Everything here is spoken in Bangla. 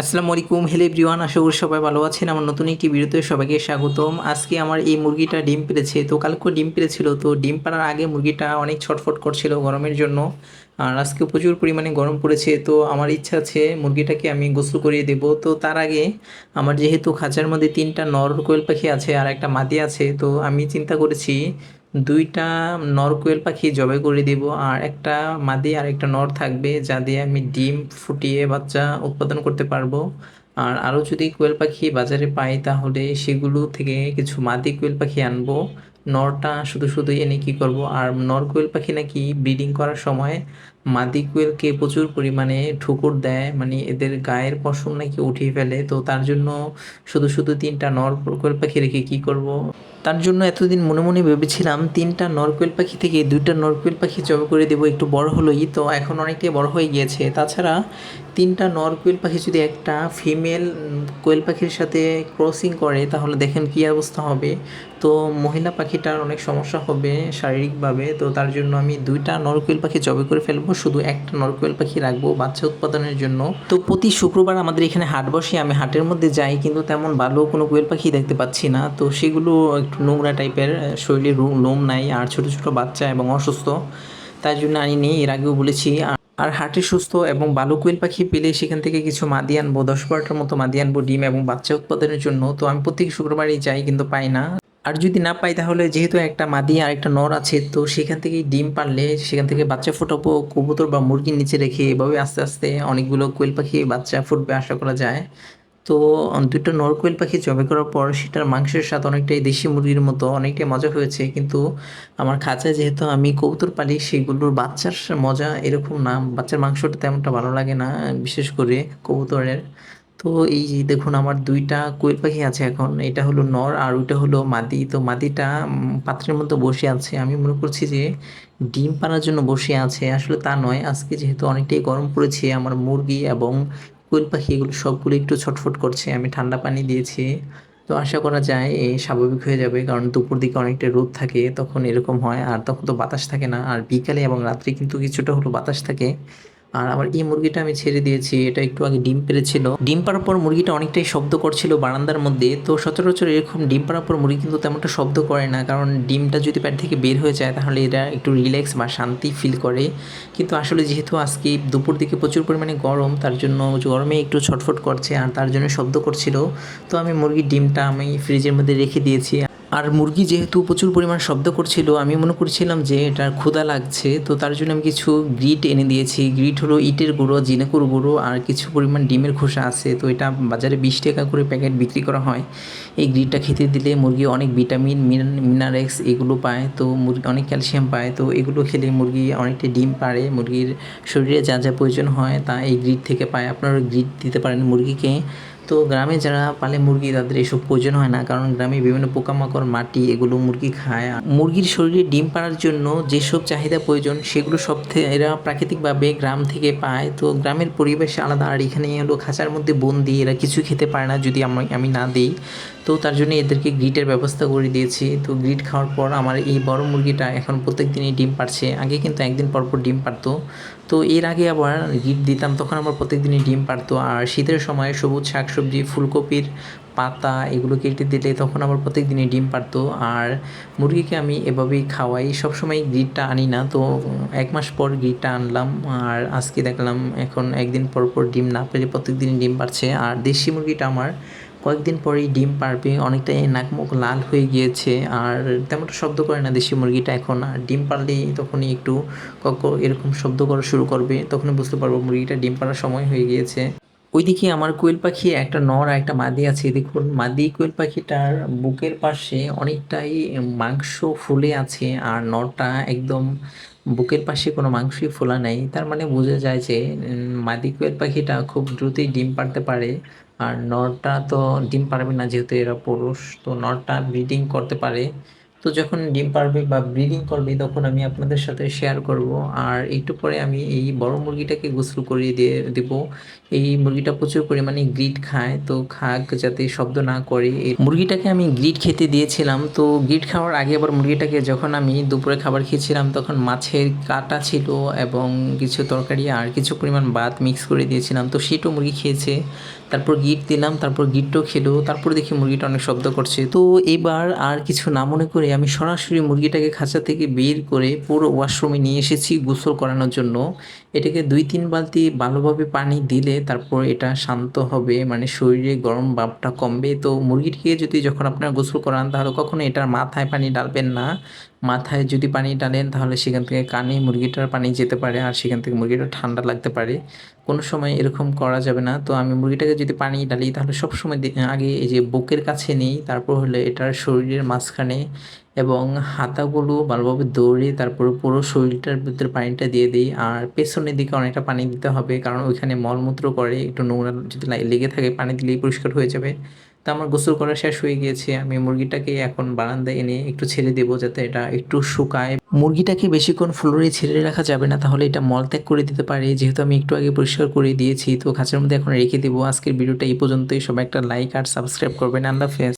আসসালামু আলাইকুম। হেলে এভরিওয়ান আশা করি সবাই ভালো আছেন। আমার নতুন একটি ভিডিওতে সবাইকে স্বাগতম। আজকে আমার এই মুরগিটা ডিম পেড়েছে তো কালকে ডিম পেড়েছিল তো ডিম পাড়ার আগে মুরগিটা অনেক ছটফট করছিল গরমের জন্য। আর আজকে প্রচুর পরিমাণে গরম পড়েছে, তো আমার ইচ্ছা আছে মুরগিটাকে আমি গোসল করিয়ে দেব। তো তার আগে আমার যেহেতু খাঁচার মধ্যে তিনটা নর কোয়েল পাখি আছে আর একটা মাদি আছে, তো আমি চিন্তা করেছি দুইটা নর কোয়েল পাখি জবাই করে দিব, আর একটা মাদি আর একটা নর থাকবে যা দিয়ে আমি ডিম ফুটিয়ে বাচ্চা উৎপাদন করতে পারব। আর আরও যদি কোয়েল পাখি বাজারে পাই তাহলে সেগুলো থেকে কিছু মাদি কোয়েল পাখি আনব। নরটা শুধু শুধু এনে কি করব? আর নর কোয়েল পাখি নাকি ব্রিডিং করার সময় মাদি কোয়েলকে প্রচুর পরিমাণে ঠুকুর দেয় মানে এদের গায়ের পশম নাকি উঠিয়ে ফেলে, তো তার জন্য শুধু শুধু তিনটা নর কোয়েল পাখি রেখে কি করব? তার জন্য এতদিন মনে মনে ভেবেছিলাম, তিনটা নরকোয়েল পাখি থেকে দুইটা নরকোয়েল পাখি জবে করে দেবো, একটু বড় হলোই তো, এখন অনেকটাই বড় হয়ে গিয়েছে। তাছাড়া তিনটা নরকোয়েল পাখি যদি একটা ফিমেল কোয়েল পাখির সাথে ক্রসিং করে, তাহলে দেখেন কী অবস্থা হবে। তো মহিলা পাখিটার অনেক সমস্যা হবে শারীরিকভাবে, তো তার জন্য আমি দুইটা নরকোয়েল পাখি জবে করে ফেলব, শুধু একটা নরকোয়েল পাখি রাখব বাচ্চা উৎপাদনের জন্য। তো প্রতি শুক্রবার আমাদের এখানে হাট বসে, আমি হাটের মধ্যে যাই, কিন্তু তেমন ভালো কোনো কোয়েল পাখি দেখতে পাচ্ছি না। তো সেগুলো একটু নোংরা টাইপের, শরীরে লোম নাই, আর ছোট ছোট বাচ্চা এবং অসুস্থ। তাই জন্য আনিনি এর আগেও বলেছি। আর- হাটে সুস্থ এবং ভালো কোয়েল পাখি পেলে সেখান থেকে কিছু মাদি আনব, দশ বারোটার মতো মাদি আনব ডিম এবং বাচ্চা উৎপাদনের জন্য। তো আমি প্রত্যেক শুক্রবারই যাই, কিন্তু পাই না। আর যদি না পাই তাহলে যেহেতু একটা মাদি আর একটা নর আছে, তো সেখান থেকে ডিম পারলে সেখান থেকে বাচ্চা ফোটাবো, কবুতর বা মুরগির নিচে রেখে এভাবে আস্তে আস্তে অনেকগুলো কোয়েল পাখি বাচ্চা ফুটবে আশা করা যায়। তো দুটো নর কোয়েল পাখি জবে করার পর সেটার মাংসের স্বাদ অনেকটাই দেশি মুরগির মতো, অনেকটাই মজা হয়েছে। কিন্তু আমার খাঁচায় যেহেতু আমি কবুতর পালি, সেগুলোর বাচ্চার মজা এরকম না। বাচ্চার মাংসটা তেমনটা ভালো লাগে না, বিশেষ করে কবুতরের। তো এই যে দেখুন, আমার দুইটা কোয়েল পাখি আছে এখন। এটা হলো নর আর ওইটা হলো মাদি। তো মাদিটা পাত্রের মধ্যে বসে আছে। আমি মনে করছি যে ডিম পাড়ার জন্য বসে আছে। আসলে তা নয়। আজকে যেহেতু অনেকটাই গরম পড়েছে, আমার মুরগি এবং কোয়েল পাখি এগুলো সবগুলো একটু ছটফট করছে। আমি ঠান্ডা পানি দিয়েছি। তো আশা করা যায় এই স্বাভাবিক হয়ে যাবে। কারণ দুপুর দিকে অনেকটা রোদ থাকে, তখন এরকম হয়। আর তখন তো বাতাস থাকে না। আর বিকালে এবং রাত্রে কিন্তু কিছুটা হলো বাতাস থাকে। আর আমার এই মুরগিটা আমি ছেড়ে দিয়েছি, এটা একটু আগে ডিম পেড়েছিল ডিম পাড়ার পর মুরগিটা অনেকটাই শব্দ করছিল বারান্দার মধ্যে, তো সচরাচর এরকম ডিম পাড়ার পর মুরগি কিন্তু তেমনটা শব্দ করে না, কারণ ডিমটা যদি প্যাট থেকে বের হয়ে যায় তাহলে এরা একটু রিল্যাক্স বা শান্তি ফিল করে। কিন্তু আসলে যেহেতু আজকে দুপুর দিকে প্রচুর পরিমাণে গরম, তার জন্য গরমে একটু ছটফট করছে আর তার জন্য শব্দ করছিল, তো আমি মুরগির ডিমটা আমি ফ্রিজের মধ্যে রেখে দিয়েছি। আর মুরগি যেহেতু প্রচুর পরিমাণ শব্দ করছিল, আমি মনে করছিলাম যে এটার ক্ষুধা লাগছে, তো তার জন্য আমি কিছু গ্রিট এনে দিয়েছি। গ্রিট হলো ইটের গুঁড়ো, জিনেকুর গুঁড়ো আর কিছু পরিমাণ ডিমের খোসা আছে, তো এটা বাজারে বিশ টাকা করে প্যাকেট বিক্রি করা হয়। এই গ্রিটটা খেতে দিলে মুরগি অনেক ভিটামিন মিনারেক্স এগুলো পায়, তো মুরগি অনেক ক্যালসিয়াম পায়, তো এগুলো খেলে মুরগি অনেকটা ডিম পারে মুরগির শরীরে যা যা প্রয়োজন হয় তা এই গ্রিট থেকে পায়। আপনারা গ্রিট দিতে পারেন মুরগিকে। তো গ্রামে যারা পালে মুরগি, তাদের এসব প্রয়োজন হয় না। কারণ গ্রামে বিভিন্ন পোকামাকড়, মাটি এগুলো মুরগি খায়। মুরগির শরীরে ডিম পাড়ার জন্য যেসব চাহিদা প্রয়োজন, সেগুলো সব এরা প্রাকৃতিকভাবে গ্রাম থেকে পায়। তো গ্রামের পরিবেশ আলাদা। আর এখানে হলো খাঁচার মধ্যে বন্দি, এরা কিছু খেতে পারে না যদি আমি আমি না দিই। তো তার জন্য এদেরকে গ্রিটের ব্যবস্থা করে দিয়েছি। তো গ্রিট খাওয়ার পর আমার এই বড় মুরগিটা এখন প্রত্যেক দিনই ডিম পারছে আগে কিন্তু একদিন পর পর ডিম পারতো তো এর আগে আবার গিফট দিতাম, তখন আমার প্রত্যেক দিনই ডিম পারতো আর শীতের সময় সবুজ শাকসবজি ফুলকপির পাতা এগুলো কেটে দিলে তখন আবার প্রত্যেক দিনই ডিম পারতো আর মুরগিকে আমি এভাবেই খাওয়াই। সবসময় গ্রিটটা আনি না। তো এক মাস পর গ্রিটটা আনলাম। আর আজকে দেখলাম এখন একদিন পর পর ডিম না পেলে প্রত্যেক দিনই ডিম পারছে আর দেশি মুরগিটা আমার কয়েকদিন পরেই ডিম পারবে। অনেকটাই নাক মুখ লাল হয়ে গিয়েছে আর তেমনটা শব্দ করে না দেশি মুরগিটা এখন। আর ডিম পারলেই তখনই একটু কক এরকম শব্দ করা শুরু করবে, তখনই বুঝতে পারব মুরগিটা ডিম পাড়ার সময় হয়ে গিয়েছে। ওইদিকে আমার কোয়েল পাখি, একটা নর আর একটা মাদি আছে। দেখুন, মাদি কোয়েল পাখিটার বুকের পাশে অনেকটাই মাংস ফুলে আছে আর নরটা একদম বুকের পাশে কোনো মাংসই ফোলা নেই। তার মানে বোঝা যায় যে মাদি কোয়েল পাখিটা খুব দ্রুতই ডিম পারতে পারে। আর নরটা তো ডিম পারবে না যেহেতু এরা পুরুষ তো নরটা ব্রিডিং করতে পারে। তো যখন ডিম পারবে বা ব্রিডিং করবে, তখন আমি আপনাদের সাথে শেয়ার করব। আর একটু পরে আমি এই বড় মুরগিটাকে গোসল করিয়ে দিয়ে দেবো। এই মুরগিটা প্রচুর পরিমাণে গ্রিড খায়, তো খাক যাতে শব্দ না করে। এই মুরগিটাকে আমি গ্রিড খেতে দিয়েছিলাম, তো গ্রিড খাওয়ার আগে আবার মুরগিটাকে যখন আমি দুপুরে খাবার খেয়েছিলাম, তখন মাছের কাটা ছিল এবং কিছু তরকারি আর কিছু পরিমাণ ভাত মিক্স করে দিয়েছিলাম। তো সেটাও মুরগি খেয়েছে। তারপর গিট দিলাম, তারপর গিটটাও খেলো। তারপর দেখি মুরগিটা অনেক শব্দ করছে। তো এবার আর কিছু না মনে করে আমি সরাসরি মুরগিটাকে খাঁচা থেকে বের করে পুরো ওয়াশরুমে নিয়ে এসেছি গোসল করানোর জন্য। এটাকে দুই তিন বালতি ভালোভাবে পানি দিলে তারপর এটা শান্ত হবে মানে শরীরে গরম ভাবটা কমবে। তো মুরগিটিকে যদি যখন আপনারা গোসল করান, তাহলে কখনো এটার মাথায় পানি ডালবেন না। মাথায় যদি পানি ডালেন তাহলে সেখান থেকে কানে মুরগিটার পানি যেতে পারে আর সেখান থেকে মুরগিটা ঠান্ডা লাগতে পারে। কোনো সময় এরকম করা যাবে না। তো আমি মুরগিটাকে যদি পানি ডালি তাহলে সব সময় আগে এই যে বুকের কাছে নিই, তারপর হলে এটার শরীরের মাঝখানে এবং হাতাগুলো ভালোভাবে দৌড়ে তারপর পুরো শরীরটার ভিতরে পানিটা দিয়ে দিই। আর পেছনের দিকে অনেকটা পানি দিতে হবে, কারণ ওইখানে মলমূত্র করে, একটু নোংরা যদি লেগে থাকে, পানি দিলেই পরিষ্কার হয়ে যাবে। তো আমার গোসল করা শেষ হয়ে গিয়েছে। আমি মুরগিটাকে এখন বারান্দায় এনে একটু ছেড়ে দেবো যাতে এটা একটু শুকায়। মুরগিটাকে বেশিক্ষণ ফ্লোরে ছেড়ে রাখা যাবে না, তাহলে এটা মল ত্যাগ করে দিতে পারে। যেহেতু আমি একটু আগে পরিষ্কার করে দিয়েছি, তো খাঁচার মধ্যে এখন রেখে দেবো। আজকের ভিডিওটা এই পর্যন্তই। সবাই একটা লাইক আর সাবস্ক্রাইব করবেন। আল্লাহ হাফেজ।